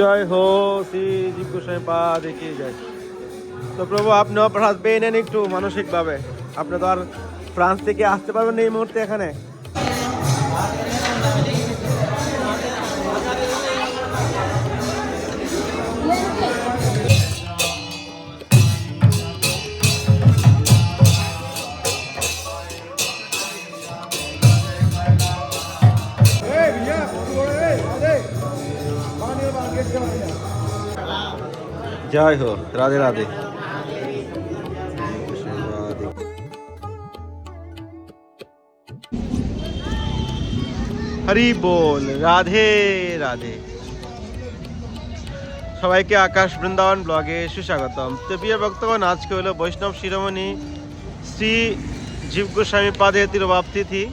জয় হো, শ্রী জীব পা দেখিয়ে যায়। তো প্রভু আপনিও প্রসাদ পেয়ে নেন একটু মানসিকভাবে। আপনি তো আর ফ্রান্স থেকে আসতে পারবেন এই মুহূর্তে এখানে। জয় হোক রাধে রাধে। হরি বল, রাধে রাধে। সবাইকে আকাশ বৃন্দাবন ব্লগে সুস্বাগতম। তো প্রিয় ভক্তগণ আজকে হলো বৈষ্ণব শিরোমণি শ্রী জীব গোস্বামী পাদে তিরভাব তিথি।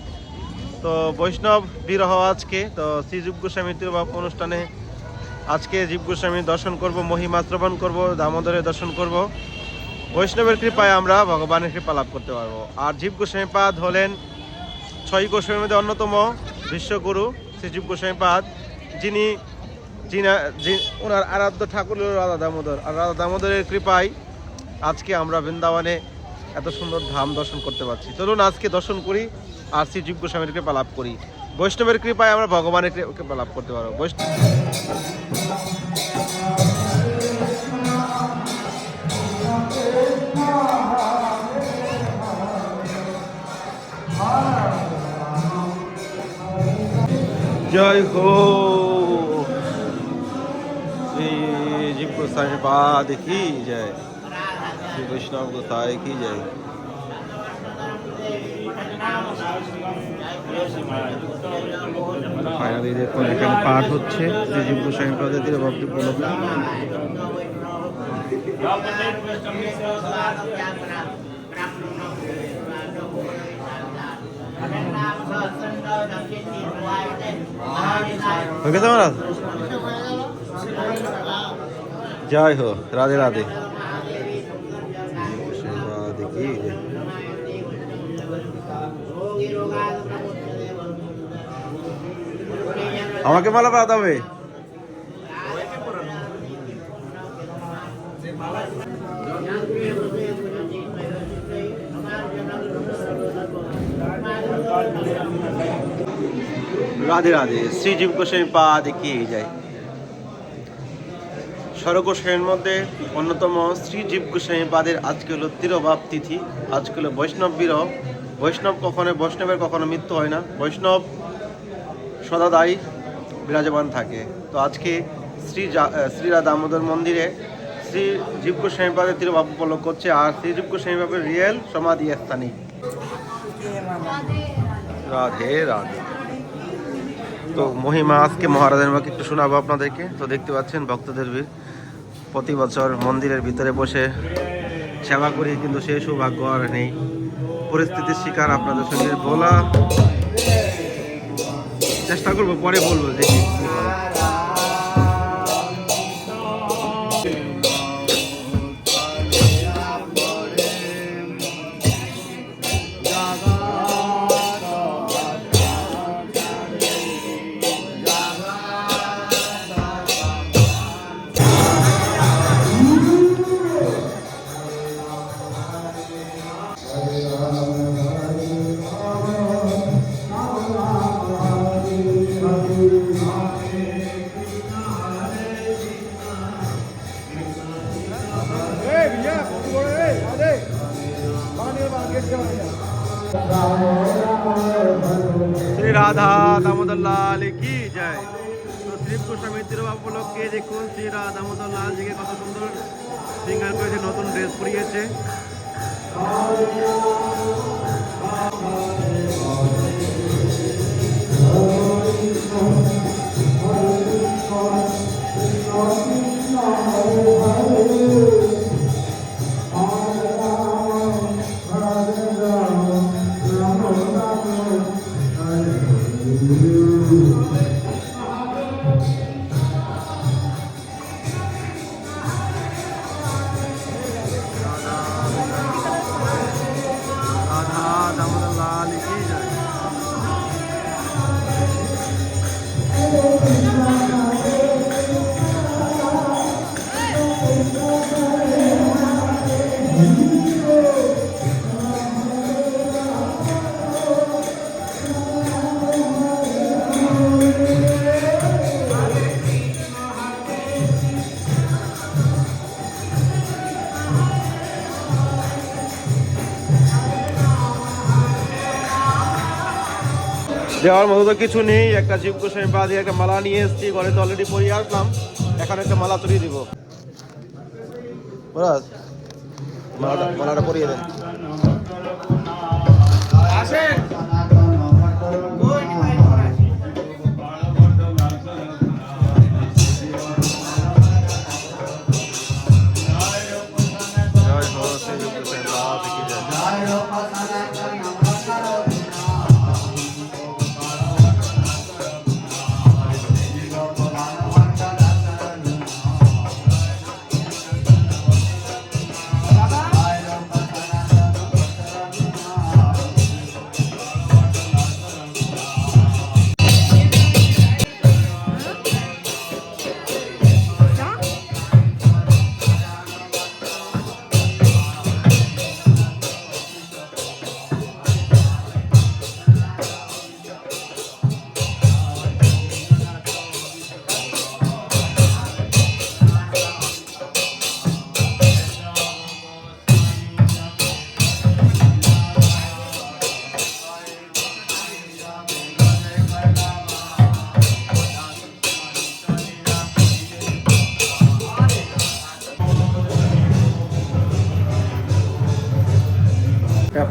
তো বৈষ্ণব বিরহ আজকে, তো শ্রী জীব গোস্বামী তিরভাব অনুষ্ঠানে আজকে জীব গোস্বামী দর্শন করব মহিমা শ্রবণ করব দামোদরের দর্শন করব। বৈষ্ণবের কৃপায় আমরা ভগবানের কৃপা লাভ করতে পারব। আর জীব গোস্বামী পাদ হলেন ছয় গোস্বামীর মধ্যে অন্যতম বিশ্বগুরু শ্রী জীব গোস্বামী পাদ। যিনি ওনার আরাধ্য ঠাকুর রাধা দামোদর। আর রাধা দামোদরের কৃপায় আজকে আমরা বৃন্দাবনে এত সুন্দর ধাম দর্শন করতে পারছি। চলুন আজকে দর্শন করি আর শ্রী জীব গোস্বামীর কৃপা লাভ করি। বৈষ্ণবের কৃপায় আমরা ভগবানের কৃপা লাভ করতে পারব। বৈষ্ণব জয় হো। শ্রী জীব গোস্বামী পাদ কি জয়। শ্রী বৈষ্ণব গোসাই কি জয়। ফাইনালি দেখুন এখানে পাঠ হচ্ছে। শ্রী জীব গোস্বামী দিলে ভক্তি উপলব্ধ হয়ে গেছে জয় হো রাধে রাধে। আমাকে মালা পরাতে হবে? রাধে রাধে। শ্রীজীব গোস্বামী পা দেখিয়ে যায়। স্বরগোস্বামীর মধ্যে অন্যতম শ্রীজীব গোস্বামী পাদের আজকে হলো তিরভাব তিথি। আজকে হলো বৈষ্ণব বিরহ। বৈষ্ণব কখনো বৈষ্ণবের কখনো মৃত্যু হয় না। বৈষ্ণব সদাদাই বিরাজমান থাকে। তো আজকে শ্রী জা- আহ, শ্রী রাধা দামোদর মন্দিরে শ্রী জীব গোস্বামী পাদের তিরভাব উপলক্ষ করছে আর শ্রী জীব গোস্বামী পাদের রিয়েল সমাধি স্থানে। রাধে রাধে। তো মহিমা আজকে মহারাজের মাকে একটু শোনাবো আপনাদেরকে। তো দেখতে পাচ্ছেন ভক্তদের ভিড়। প্রতি বছর মন্দিরের ভিতরে বসে সেবা করি কিন্তু সেই সৌভাগ্য আর নেই। পরিস্থিতির শিকার আপনাদের সঙ্গে বলা চেষ্টা করব পরে বলব দেখি। লাল কি যায়? তো শ্রী গোস্বামী তিরুবাব উপলক্ষে দেখুন শ্রী দামোদর লালজিকে কত সুন্দর সিঙ্গার করেছে নতুন ড্রেস পরিয়েছে। দেওয়ার মতো তো কিছু নেই। একটা জীব গোস্বামী পা দিয়ে একটা মালা নিয়ে এসেছি। ঘরে তো অলরেডি পরিয়ে আসলাম এখন একটা মালা তুলিয়ে দিব। বরাজ মালাটা মালাটা পরিয়ে দেন। জয়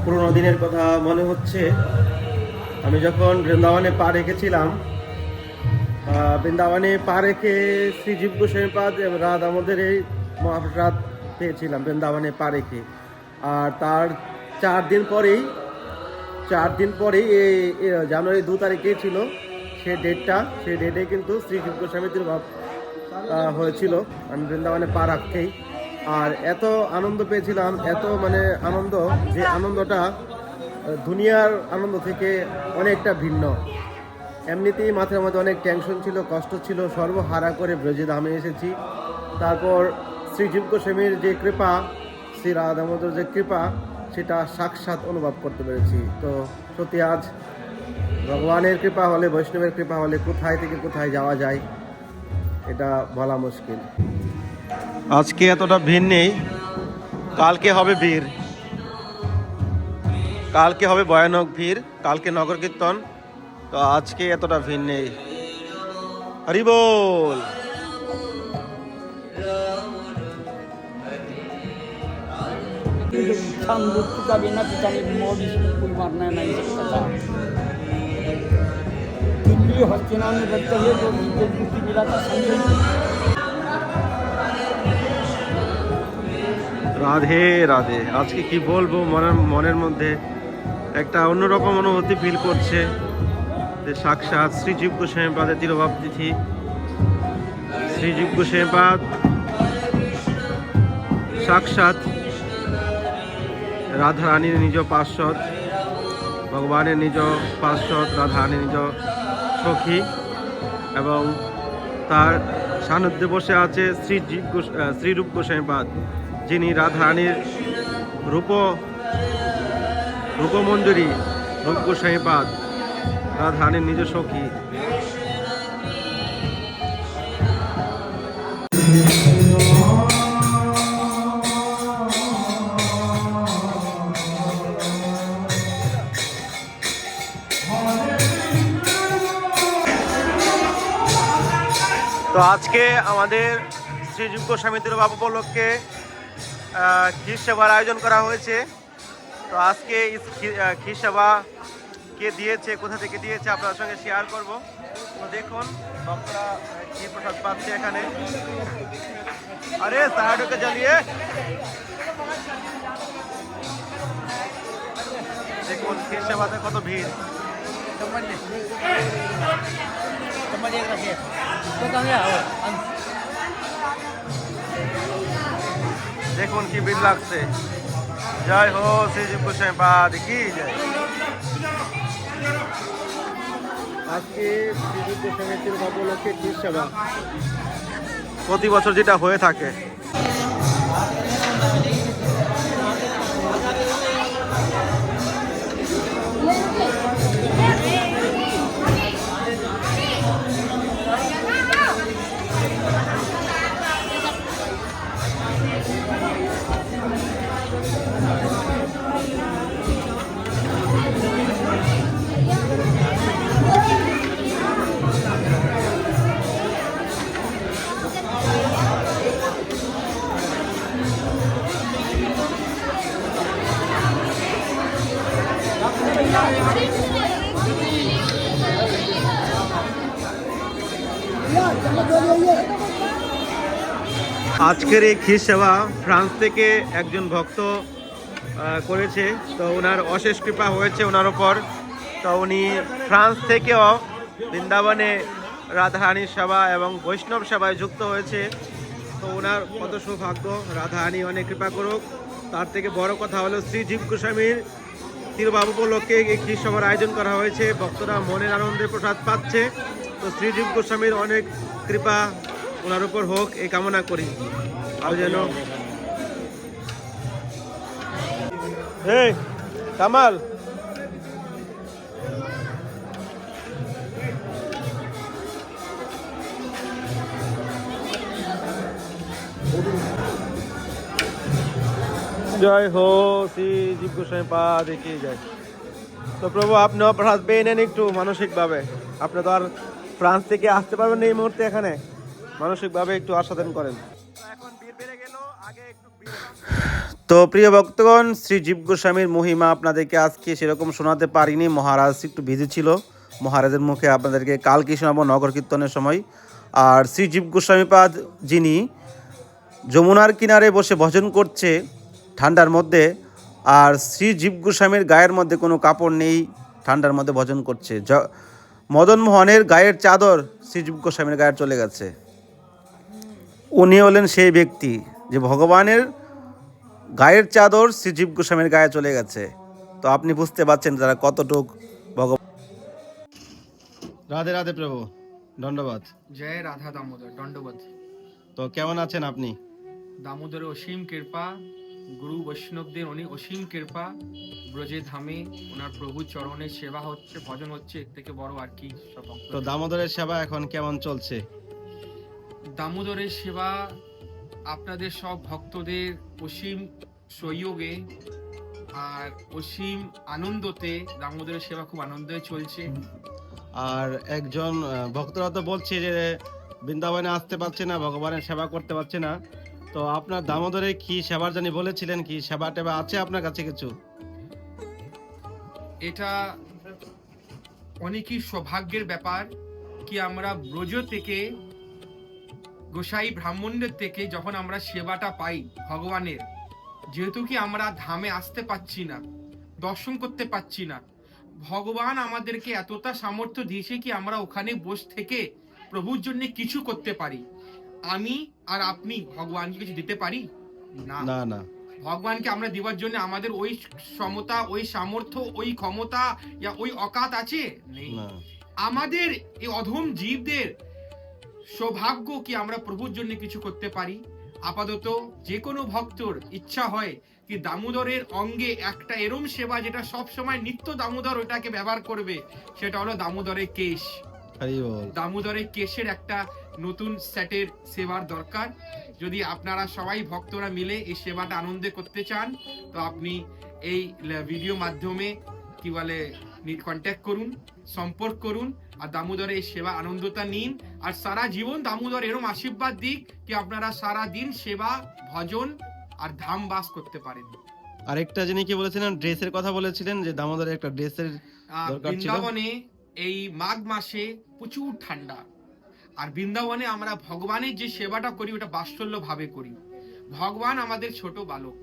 পুরোনো দিনের কথা মনে হচ্ছে, আমি যখন বৃন্দাবনে পা রেখেছিলাম বৃন্দাবনে পা রেখে শ্রীজীব গোস্বামী পাদ রাত আমাদের এই মহাপ্রসাদ পেয়েছিলাম, বৃন্দাবনে পা রেখে। আর তার চার দিন পরেই, চার দিন পরেই এই জানুয়ারি দু তারিখে ছিল সে ডেটটা সেই ডেটে কিন্তু শ্রীজীব গোস্বামী হয়েছিল। আমি বৃন্দাবনে পা রাখতেই আর এত আনন্দ পেয়েছিলাম, এত মানে আনন্দ যে আনন্দটা দুনিয়ার আনন্দ থেকে অনেকটা ভিন্ন। এমনিতেই মাথার মধ্যে অনেক টেনশন ছিল, কষ্ট ছিল, সর্বহারা করে ব্রজে ধামে এসেছি। তারপর শ্রীজীব গোস্বামীর যে কৃপা, শ্রী রাধা দামোদর যে কৃপা, সেটা সাক্ষাৎ অনুভব করতে পেরেছি। তো সত্যি আজ ভগবানের কৃপা হলে, বৈষ্ণবের কৃপা হলে কোথায় থেকে কোথায় যাওয়া যায়, এটা বলা মুশকিল। আজকে এতটা ভিড় নেই কালকে হবে ভিড় কালকে হবে ভয়ানক ভিড় কালকে নগর কীর্তন তো আজকে এতটা ভিড় নেই হরি বল Sambut kita bina kita ni mau disebut warna na ini kata. Delhi हस्तिना में रहते हुए जो विद्युत बुद्धि मिला था রাধে রাধে। আজকে কি বলব মনের মনের মধ্যে একটা অন্যরকম অনুভূতি ফিল করছে যে সাক্ষাৎ শ্রীজীব গোস্বামীপাদের তিরভাব তিথি। শ্রীজীব গোস্বামীপাদ সাক্ষাৎ রাধারানীর নিজ পার্শ্বদ ভগবানের নিজ পার্শ্বদ রাধারানীর নিজ সখী এবং তার সান্নিধ্যে বসে আছে আহ, শ্রীরূপ গোস্বামীপাদ যিনি রাধারানীর রূপ, রূপমঞ্জুরি রূপ গোস্বামীপাদ রাধারানীর নিজ সখী তো আজকে আমাদের শ্রীযুক্ত স্বামীদের বাবু উপলক্ষে আহ, ক্ষীর সেবার আয়োজন করা হয়েছে। তো আজকে এই ক্ষীর সেবা কে দিয়েছে কোথা থেকে দিয়েছে আপনার সঙ্গে শেয়ার করব। তো দেখুন ভক্তরা ক্ষীর প্রসাদ পাচ্ছে এখানে। আরে সাহায্যকে জ্বালিয়ে। দেখুন ক্ষীর সেবাতে কত ভিড়। kembali দেখুন কি ভিড় লাগছে। জয় হো শ্রীজীব গোস্বামী পাদ কি জয়। আজকে শ্রীজীব গোস্বামী তিরুভা উপলক্ষে সেবা। প্রতি বছর যেটা হয়ে থাকে। আজকের এই খ্রিস্ট সেবা ফ্রান্স থেকে একজন ভক্ত করেছে। তো ওনার অশেষ কৃপা হয়েছে ওনার ওপর তো উনি ফ্রান্স থেকেও বৃন্দাবনে রাধারানীর সেবা এবং বৈষ্ণব সেবায় যুক্ত হয়েছে। তো ওনার কত সৌভাগ্য রাধাহানি অনেক কৃপা করুক। তার থেকে বড় কথা হলো শ্রী জীব গোস্বামীর তিরুবাবু উপলক্ষে এই খ্রিস্ট সভার আয়োজন করা হয়েছে। ভক্তরা মনের আনন্দে প্রসাদ পাচ্ছে। তো শ্রীজীব গোস্বামীর অনেক কৃপা ওনার উপর হোক, এই কামনা করি। আর যেন। এই, কামাল। জয় হো, শ্রী জীব গোস্বামী, পা দেখিয়ে যায়। তো প্রভু প্রসাদ পেয়ে নেন একটু মানসিকভাবে। আপনি তো আর ফ্রান্স থেকে আসতে পারবেন এই মুহূর্তে এখানে। মানসিকভাবে একটু আস্বাদন করেন। তো প্রিয় ভক্তগণ, শ্রী জীব গোস্বামীর মহিমা আপনাদেরকে আজকে সেরকম শোনাতে পারিনি। মহারাজ একটু বিজি ছিল। মহারাজের মুখে আপনাদেরকে কালকে শোনাবো নগর কীর্তনের সময়। আর শ্রী জীব গোস্বামীপাদ যিনি যমুনার কিনারে বসে ভজন করছে ঠান্ডার মধ্যে, আর শ্রী জীব গোস্বামীর গায়ের মধ্যে কোনো কাপড় নেই, ঠান্ডার মধ্যে ভজন করছে। মদন মোহনের গায়ের চাদর শ্রী জীব গোস্বামীর গায়ে চলে গেছে। উনি হলেন সেই ব্যক্তি যে ভগবানের গায়ের চাদর শ্রীজীব গোস্বামীর গায়ে চলে গেছে। তো আপনি বুঝতে পারছেন তারা কতটুক ভগবান রাধে রাধে প্রভু ধন্যবাদ। জয় রাধা দামোদর দণ্ডবাদ তো কেমন আছেন আপনি? দামোদরের অসীম কৃপা গুরু বৈষ্ণবদের উনি অসীম কৃপা ব্রজে ধামে ওনার প্রভু চরণের সেবা হচ্ছে ভজন হচ্ছে এর থেকে বড় আর কি তো দামোদরের সেবা এখন কেমন চলছে? দামোদরের সেবা আপনাদের সব ভক্তদের অসীম সহযোগে আর অসীম আনন্দতে দামোদরের সেবা খুব আনন্দে চলছে। আর একজন ভক্তরা তো বলছে যে বৃন্দাবনে আসতে পারছে না ভগবানের সেবা করতে পারছে না। তো আপনার দামোদরে কি সেবার জানি বলেছিলেন কি? সেবা টেবা আছে আপনার কাছে কিছু? এটা অনেকই সৌভাগ্যের ব্যাপার কি আমরা ব্রজ থেকে গোসাই ব্রাহ্মণদের থেকে যখন আমরা সেবাটা পাই ভগবানের যেহেতু কি আমরা ধামে আসতে পাচ্ছি না দর্শন করতে পাচ্ছি না ভগবান আমাদেরকে এতটা সামর্থ্য দিয়েছে কি আমরা ওখানে বস থেকে প্রভুর জন্য কিছু করতে পারি? আমি আর আপনি ভগবানকে কিছু দিতে পারি? না। না না। ভগবানকে আমরা দেওয়ার জন্য আমাদের ওই সমতা ওই সামর্থ্য ওই ক্ষমতা ওই অকাত আছে? নেই। আমাদের এই অধম জীবদের সৌভাগ্য কি আমরা প্রভুর জন্য কিছু করতে পারি? আপাতত যে কোনো ভক্তর ইচ্ছা হয় কি দামোদরের অঙ্গে একটা এরম সেবা যেটা সব সময় নিত্য দামোদর ওটাকে ব্যবহার করবে সেটা হলো দামোদরের কেশ। দামোদরের কেশের একটা নতুন সেটের সেবার দরকার। যদি আপনারা সবাই ভক্তরা মিলে এই সেবাটা আনন্দে করতে চান তো আপনি এই ভিডিও মাধ্যমে কি বলে কন্ট্যাক্ট করুন সম্পর্ক করুন আর দামোদরের এই সেবা আনন্দটা নিন। আর সারা জীবন দামোদর এরম আশীর্বাদ দিক কি আপনারা সারা দিন সেবা ভজন আর ধাম বাস করতে পারেন। আরেকটা যিনি কি বলেছিলেন ড্রেসের কথা বলেছিলেন যে দামোদরের একটা ড্রেসের দরকার ছিল? বৃন্দাবনে এই মাঘ মাসে প্রচুর ঠান্ডা। আর বৃন্দাবনে আমরা ভগবানের যে সেবাটা করি ওটা বাৎসল্য ভাবে করি। ভগবান আমাদের ছোট বালক।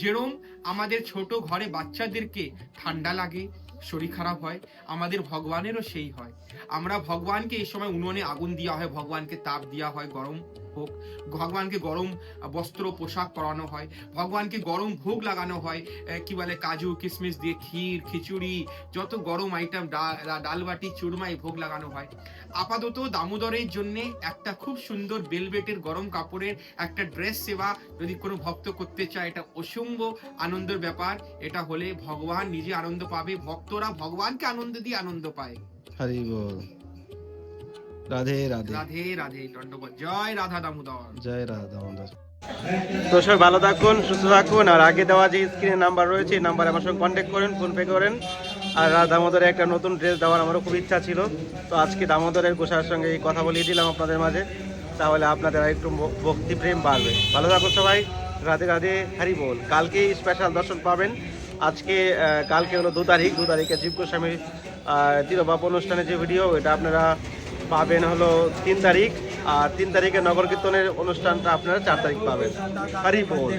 যেরম আমাদের ছোট ঘরে বাচ্চাদেরকে ঠান্ডা লাগে শরীর খারাপ হয়, আমাদের ভগবানেরও সেই হয়। আমরা ভগবানকে এই সময় উনুনে আগুন দেওয়া হয়, ভগবানকে তাপ দেওয়া হয় গরম। হোক, ভগবানকে গরম বস্ত্র, পোশাক পরানো হয়, ভগবানকে গরম ভোগ লাগানো হয় কি বলে, কাজু, কিশমিশ দিয়ে ক্ষীর, খিচুড়ি, যত গরম আইটেম ডাল বাটি চুরমাই ভোগ লাগানো হয়। আপাতত দামোদরের জন্যে একটা খুব সুন্দর বেলবেটের গরম কাপড়ের একটা ড্রেস সেবা যদি কোনো ভক্ত করতে চায়, এটা অসম্ভ আনন্দের ব্যাপার। এটা হলে ভগবান নিজে আনন্দ পাবে, ভক্তরা ভগবানকে আনন্দ দিয়ে আনন্দ পায়। হরি বল রাধে রাধে। রাধে রাধে জয় রাধা দামোদর। জয় রাধা দামোদর। তো সবাই ভালো থাকুন সুস্থ থাকুন আর আগে দেওয়া যে স্ক্রিনে নাম্বার রয়েছে এই নাম্বারে আমার সঙ্গে কন্ট্যাক্ট করেন ফোনপে করেন। আর রাধা দামোদরে একটা নতুন ড্রেস দেওয়ার আমারও খুব ইচ্ছা ছিল। তো আজকে দামোদরের গোসার সঙ্গে এই কথা বলিয়ে দিলাম আপনাদের মাঝে। তাহলে আপনাদের আর একটু ভ- ভক্তি প্রেম বাড়বে। ভালো থাকুন সবাই। রাধে রাধে হারি বল। কালকেই স্পেশাল দর্শন পাবেন। আজকে কালকে হলো দু তারিখ। দু তারিখে জীব গোস্বামীর তিরবাপ অনুষ্ঠানের যে ভিডিও এটা আপনারা পাবেন হলো তিন তারিখ, আর তিন তারিখে নগর কীর্তনের অনুষ্ঠানটা আপনারা চার তারিখ পাবেন। হরি বল